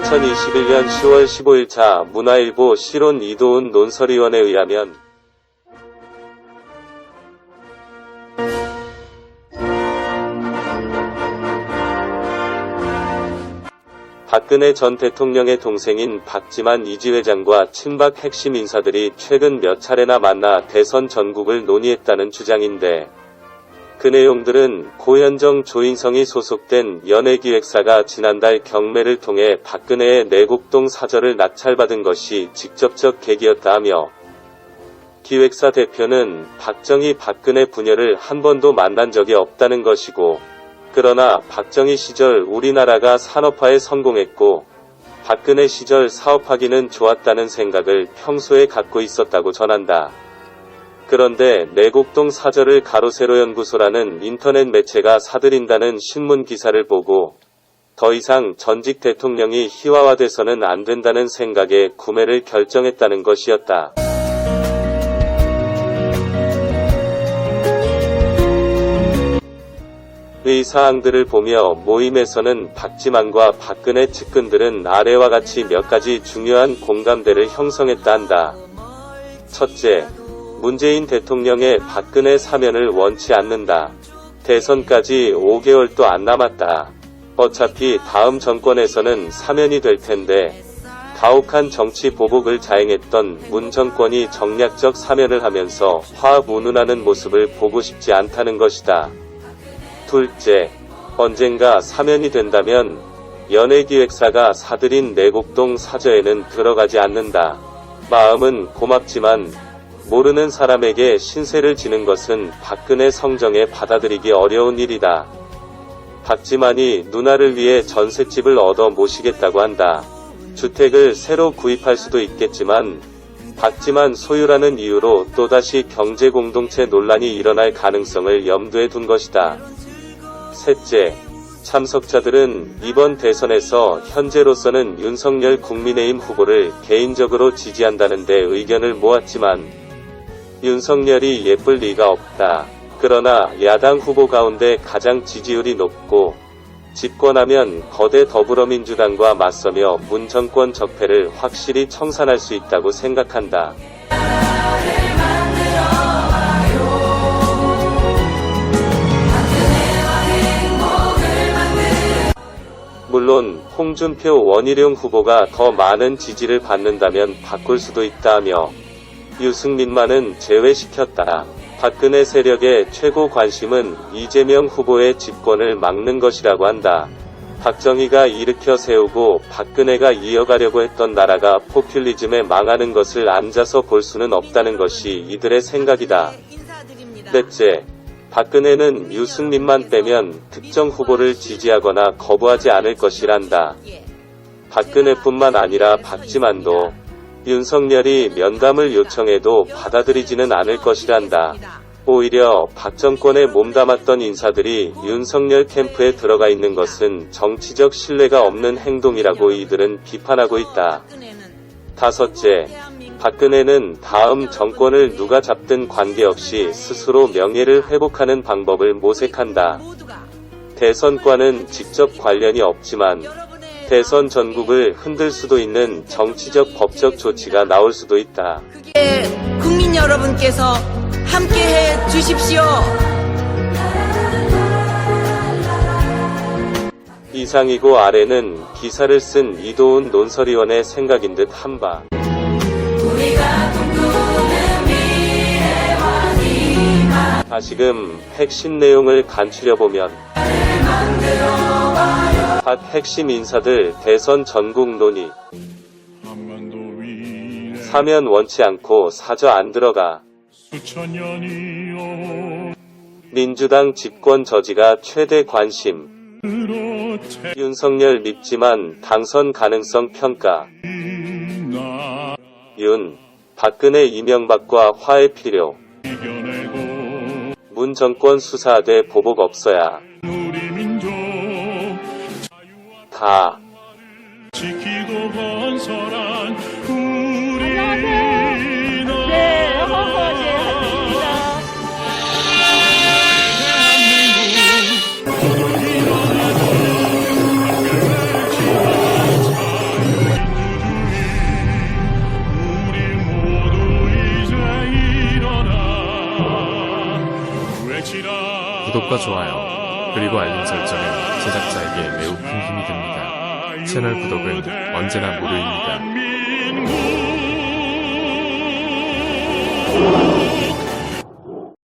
2021년 10월 15일자 문화일보 실온 이도훈 논설위원에 의하면 박근혜 전 대통령의 동생인 박지만 이지회장과 친박 핵심 인사들이 최근 몇 차례나 만나 대선 전국을 논의했다는 주장인데 그 내용들은 고현정 조인성이 소속된 연예기획사가 지난달 경매를 통해 박근혜의 내곡동 사절을 낙찰받은 것이 직접적 계기였다 하며 기획사 대표는 박정희 박근혜 부녀를 한 번도 만난 적이 없다는 것이고 그러나 박정희 시절 우리나라가 산업화에 성공했고 박근혜 시절 사업하기는 좋았다는 생각을 평소에 갖고 있었다고 전한다. 그런데 내곡동 사절을 가로세로 연구소라는 인터넷 매체가 사들인다는 신문 기사를 보고 더 이상 전직 대통령이 희화화돼서는 안 된다는 생각에 구매를 결정했다는 것이었다. 의 사항들을 보며 모임에서는 박지만과 박근혜 측근들은 아래와 같이 몇 가지 중요한 공감대를 형성했다 한다. 첫째, 문재인 대통령의 박근혜 사면을 원치 않는다. 대선까지 5개월도 안 남았다. 어차피 다음 정권에서는 사면이 될 텐데, 가혹한 정치 보복을 자행했던 문 정권이 정략적 사면을 하면서 화합 운운하는 모습을 보고 싶지 않다는 것이다. 둘째, 언젠가 사면이 된다면 연예기획사가 사들인 내곡동 사저에는 들어가지 않는다. 마음은 고맙지만 모르는 사람에게 신세를 지는 것은 박근혜 성정에 받아들이기 어려운 일이다. 박지만이 누나를 위해 전셋집을 얻어 모시겠다고 한다. 주택을 새로 구입할 수도 있겠지만 박지만 소유라는 이유로 또다시 경제 공동체 논란이 일어날 가능성을 염두에 둔 것이다. 셋째, 참석자들은 이번 대선에서 현재로서는 윤석열 국민의힘 후보를 개인적으로 지지한다는데 의견을 모았지만 윤석열이 예쁠 리가 없다. 그러나 야당 후보 가운데 가장 지지율이 높고 집권하면 거대 더불어민주당과 맞서며 문 정권 적폐를 확실히 청산할 수 있다고 생각한다. 물론 홍준표 원희룡 후보가 더 많은 지지를 받는다면 바꿀 수도 있다며 유승민만은 제외시켰다. 박근혜 세력의 최고 관심은 이재명 후보의 집권을 막는 것이라고 한다. 박정희가 일으켜 세우고 박근혜가 이어가려고 했던 나라가 포퓰리즘에 망하는 것을 앉아서 볼 수는 없다는 것이 이들의 생각이다. 넷째, 박근혜는 유승민만 빼면 특정 후보를 지지하거나 거부하지 않을 것이란다. 박근혜뿐만 아니라 박지만도 윤석열이 면담을 요청해도 받아들이지는 않을 것이란다. 오히려 박 정권에 몸담았던 인사들이 윤석열 캠프에 들어가 있는 것은 정치적 신뢰가 없는 행동이라고 이들은 비판하고 있다. 다섯째, 박근혜는 다음 정권을 누가 잡든 관계없이 스스로 명예를 회복하는 방법을 모색한다. 대선과는 직접 관련이 없지만 대선 전국을 흔들 수도 있는 정치적 법적 조치가 나올 수도 있다. 예, 국민 여러분께서 함께 해 주십시오. 이상이고 아래는 기사를 쓴 이도훈 논설위원의 생각인 듯 한바. 다시금 핵심 내용을 간추려 보면 각 핵심 인사들 대선 전국 논의. 사면 원치 않고 사저 안 들어가. 민주당 집권 저지가 최대 관심. 윤석열 밉지만 당선 가능성 평가. 나윤 박근혜 이명박과 화해 필요. 문 정권 수사대 보복 없어야 다. 지키고 건설한 우리 안녕하세요. 네, 네 허허제 구독과 좋아요. 그리고 알림 설정은 제작자에게 매우 큰 힘이 됩니다. 채널 구독은 언제나 무료입니다.